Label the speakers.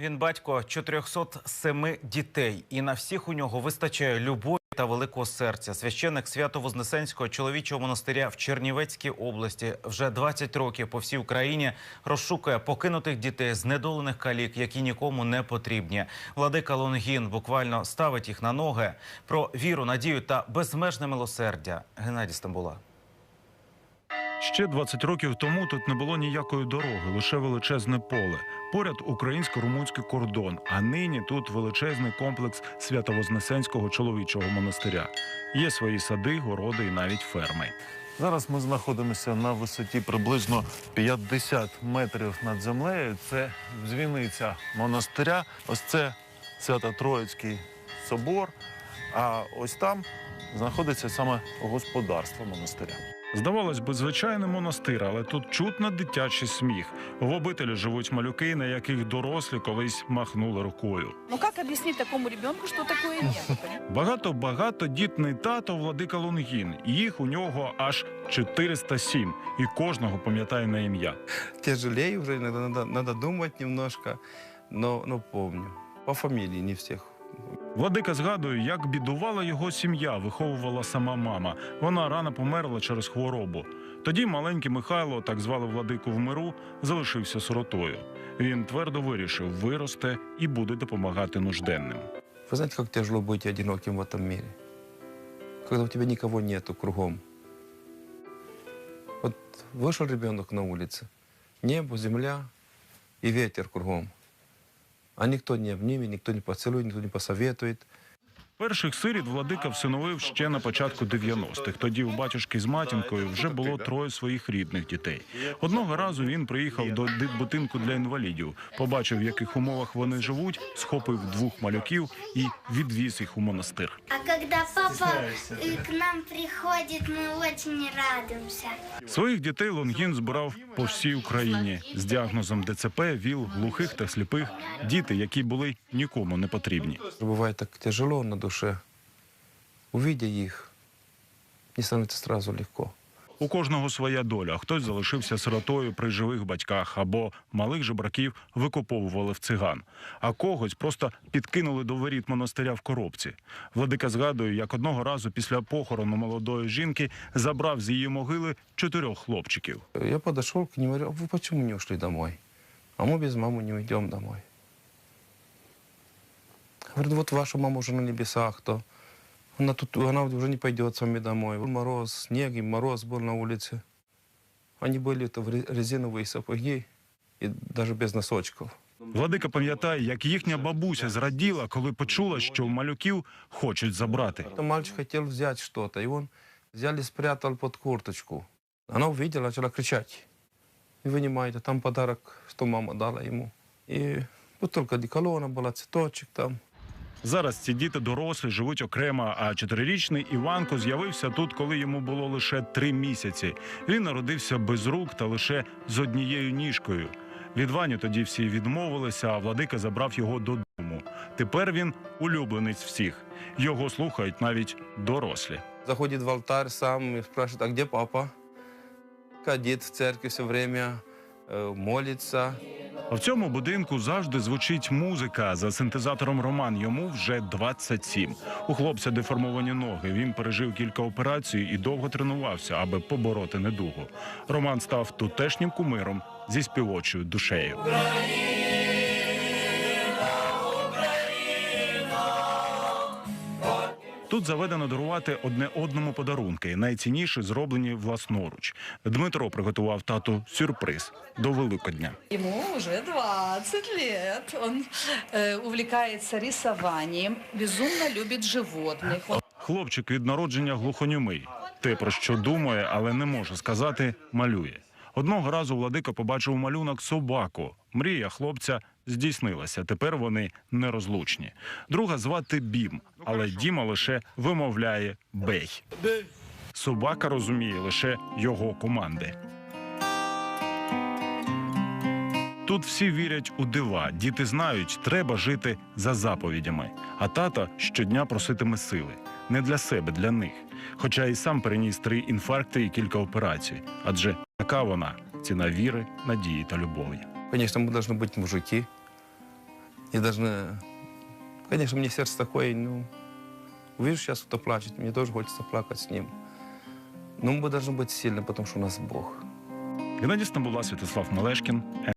Speaker 1: Він батько 407 дітей, і на всіх у нього вистачає любові та великого серця. Священник Свято-Вознесенського чоловічого монастиря в Чернівецькій області вже 20 років по всій Україні розшукує покинутих дітей, знедолених калік, які нікому не потрібні. Владика Лонгін буквально ставить їх на ноги. Про віру, надію та безмежне милосердя. Геннадій Стамбула.
Speaker 2: Ще 20 років тому тут не було ніякої дороги, лише величезне поле. Поряд українсько-румунський кордон. А нині тут величезний комплекс Свято-Вознесенського чоловічого монастиря. Є свої сади, городи і навіть ферми.
Speaker 3: Зараз ми знаходимося на висоті приблизно 50 метрів над землею. Це дзвіниця монастиря. Ось це Свято-Троїцький собор. А ось там знаходиться саме господарство монастиря.
Speaker 2: Здавалось би, звичайний монастир, але тут чутно дитячий сміх. В обителі живуть малюки, на яких дорослі колись махнули рукою.
Speaker 4: Ну как объяснить такому ребенку, что такое нет?
Speaker 2: Багато багатодітний тато Владика Лунгін. Їх у нього аж 407, і кожного пам'ятає на ім'я.
Speaker 5: тяжелее уже, иногда надо, надо думать немножко, но, но помню. По фамилии не всех.
Speaker 2: Владика згадує, як бідувала його сім'я, виховувала сама мама. Вона рано померла через хворобу. Тоді маленький Михайло, так звали владику в миру, залишився сиротою. Він твердо вирішив, виросте і буде допомагати нужденним.
Speaker 5: Вы знаете, как тяжело быть одиноким в этом мире? Когда у тебя никого нету кругом. Вот вышел ребенок на улице, небо, земля и ветер кругом. А никто не обнимет, никто не поцелует, никто не посоветует.
Speaker 2: Перших сиріт владика всиновив ще на початку 90-х. Тоді у батюшки з матінкою вже було троє своїх рідних дітей. Одного разу він приїхав до дитбудинку для інвалідів, побачив, в яких умовах вони живуть, схопив двох малюків і відвіз їх у монастир.
Speaker 6: А когда папа э, к нам приходит, мы очень радуемся.
Speaker 2: Своїх дітей Лонгін збирав по всій Україні з діагнозом ДЦП, ВІЛ, глухих та сліпих, діти, які були нікому не потрібні.
Speaker 5: Бывает так тяжело на душе. Увидя их, не становится сразу легко.
Speaker 2: У кожного своя доля. Хтось залишився сиротою при живих батьках або малих жебраків викуповували в циган, а когось просто підкинули до воріт монастиря в коробці. Владика згадує, як одного разу після похорону молодої жінки забрав з її могили чотирьох хлопчиків.
Speaker 5: Я подошел к ним и говорю, а вы почему не ушли домой? А мы без мамы не уйдем домой. Говорит, вот ваша мама уже на небесах, то она, тут, она уже не пойдет с вами домой. Мороз, снег и мороз был на улице. Они были это в ре- резиновые сапоги и даже без носочков.
Speaker 2: Владика пам'ятає, як їхня бабуся зраділа, коли почула, що малюків хочуть забрати.
Speaker 5: То мальчик хотел взять что-то, и он взял и спрятал под курточку. Она увидела, начала кричать. И вынимает, а там подарок, что мама дала ему. И бутылка деколона была, цветочек там.
Speaker 2: Зараз ці діти дорослі, живуть окремо. А чотирирічний Іванко з'явився тут, коли йому було лише три місяці. Він народився без рук та лише з однією ніжкою. Від Вані тоді всі відмовилися, а владика забрав його додому. Тепер він улюбленець всіх. Його слухають навіть дорослі.
Speaker 5: Заходит в алтарь сам и спрашивает, а где папа? Кадит в церкви все время, э, молится.
Speaker 2: В цьому будинку завжди звучить музика за синтезатором Роман. Йому вже 27. У хлопця деформовані ноги. Він пережив кілька операцій і довго тренувався, аби побороти недугу. Роман став тутешнім кумиром зі співочою душею. Тут заведено дарувати одне одному подарунки. Найцінніші зроблені власноруч. Дмитро приготував тату сюрприз до Великодня.
Speaker 4: Ему уже 20 лет. Он э, увлекается рисованием, безумно любит животных. Он
Speaker 2: Хлопчик від народження глухонімий. Те, про що думає, але не може сказати, малює. Одного разу владика побачив малюнок собаку. Мрія хлопця здійснилася. Тепер вони нерозлучні. Друга звати Бім, але Діма лише вимовляє бей. Собака розуміє лише його команди. Тут всі вірять у дива. Діти знають, треба жити за заповідями. А тата щодня проситиме сили не для себе, для них. Хоча і сам переніс три інфаркти і кілька операцій. Адже така вона ціна віри, надії та любові.
Speaker 5: Конечно, мы должны быть мужики, не должны... Конечно, мне сердце такое, ну... Увижу сейчас, кто плачет, мне тоже хочется плакать с ним. Но мы должны быть сильны, потому что у нас Бог.
Speaker 2: Геннадій Стамбула, Святослав Малешкін,